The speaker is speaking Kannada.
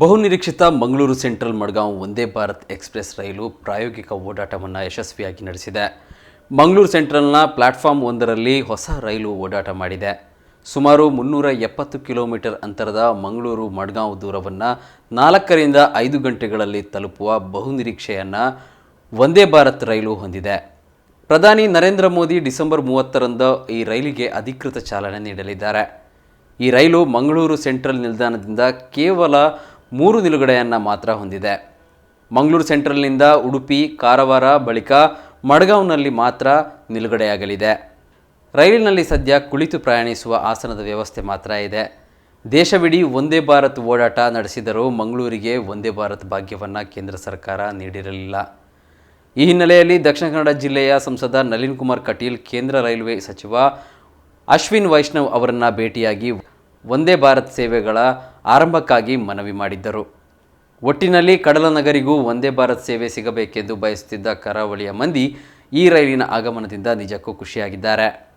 ಬಹುನಿರೀಕ್ಷಿತ ಮಂಗಳೂರು ಸೆಂಟ್ರಲ್ ಮಡ್ಗಾಂವ್ ವಂದೇ ಭಾರತ್ ಎಕ್ಸ್ಪ್ರೆಸ್ ರೈಲು ಪ್ರಾಯೋಗಿಕ ಓಡಾಟವನ್ನು ಯಶಸ್ವಿಯಾಗಿ ನಡೆಸಿದೆ. ಮಂಗಳೂರು ಸೆಂಟ್ರಲ್ನ ಪ್ಲಾಟ್ಫಾರ್ಮ್ ಒಂದರಲ್ಲಿ ಹೊಸ ರೈಲು ಓಡಾಟ ಮಾಡಿದೆ. ಸುಮಾರು ಮುನ್ನೂರ ಎಪ್ಪತ್ತು ಕಿಲೋಮೀಟರ್ ಅಂತರದ ಮಂಗಳೂರು ಮಡ್ಗಾಂವ್ ದೂರವನ್ನು ನಾಲ್ಕರಿಂದ ಐದು ಗಂಟೆಗಳಲ್ಲಿ ತಲುಪುವ ಬಹುನಿರೀಕ್ಷೆಯನ್ನು ವಂದೇ ಭಾರತ್ ರೈಲು ಹೊಂದಿದೆ. ಪ್ರಧಾನಿ ನರೇಂದ್ರ ಮೋದಿ ಡಿಸೆಂಬರ್ ಮೂವತ್ತರಂದು ಈ ರೈಲಿಗೆ ಅಧಿಕೃತ ಚಾಲನೆ ನೀಡಲಿದ್ದಾರೆ. ಈ ರೈಲು ಮಂಗಳೂರು ಸೆಂಟ್ರಲ್ ನಿಲ್ದಾಣದಿಂದ ಕೇವಲ ಮೂರು ನಿಲುಗಡೆಯನ್ನು ಮಾತ್ರ ಹೊಂದಿದೆ. ಮಂಗಳೂರು ಸೆಂಟ್ರಲ್ನಿಂದ ಉಡುಪಿ, ಕಾರವಾರ ಬಳಿಕ ಮಡ್ಗಾಂವ್ನಲ್ಲಿ ಮಾತ್ರ ನಿಲುಗಡೆಯಾಗಲಿದೆ. ರೈಲಿನಲ್ಲಿ ಸದ್ಯ ಕುಳಿತು ಪ್ರಯಾಣಿಸುವ ಆಸನದ ವ್ಯವಸ್ಥೆ ಮಾತ್ರ ಇದೆ. ದೇಶವಿಡೀ ಒಂದೇ ಭಾರತ್ ಓಡಾಟ ನಡೆಸಿದರೂ ಮಂಗಳೂರಿಗೆ ಒಂದೇ ಭಾರತ್ ಭಾಗ್ಯವನ್ನು ಕೇಂದ್ರ ಸರ್ಕಾರ ನೀಡಿರಲಿಲ್ಲ. ಈ ಹಿನ್ನೆಲೆಯಲ್ಲಿ ದಕ್ಷಿಣ ಕನ್ನಡ ಜಿಲ್ಲೆಯ ಸಂಸದ ನಳಿನ್ ಕುಮಾರ್ ಕಟೀಲ್, ಕೇಂದ್ರ ರೈಲ್ವೆ ಸಚಿವ ಅಶ್ವಿನ್ ವೈಷ್ಣವ್ ಅವರನ್ನು ಭೇಟಿಯಾಗಿ ಒಂದೇ ಭಾರತ್ ಸೇವೆಗಳ ಆರಂಭಕ್ಕಾಗಿ ಮನವಿ ಮಾಡಿದ್ದರು. ಒಟ್ಟಿನಲ್ಲಿ ಕಡಲ ನಗರಿಗೂ ಒಂದೇ ಭಾರತ್ ಸೇವೆ ಸಿಗಬೇಕೆಂದು ಬಯಸುತ್ತಿದ್ದ ಕರಾವಳಿಯ ಮಂದಿ ಈ ರೈಲಿನ ಆಗಮನದಿಂದ ನಿಜಕ್ಕೂ ಖುಷಿಯಾಗಿದ್ದಾರೆ.